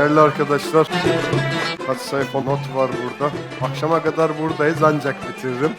Değerli arkadaşlar, kaç sayfa not var burada. Akşama kadar buradayız ancak bitiririm.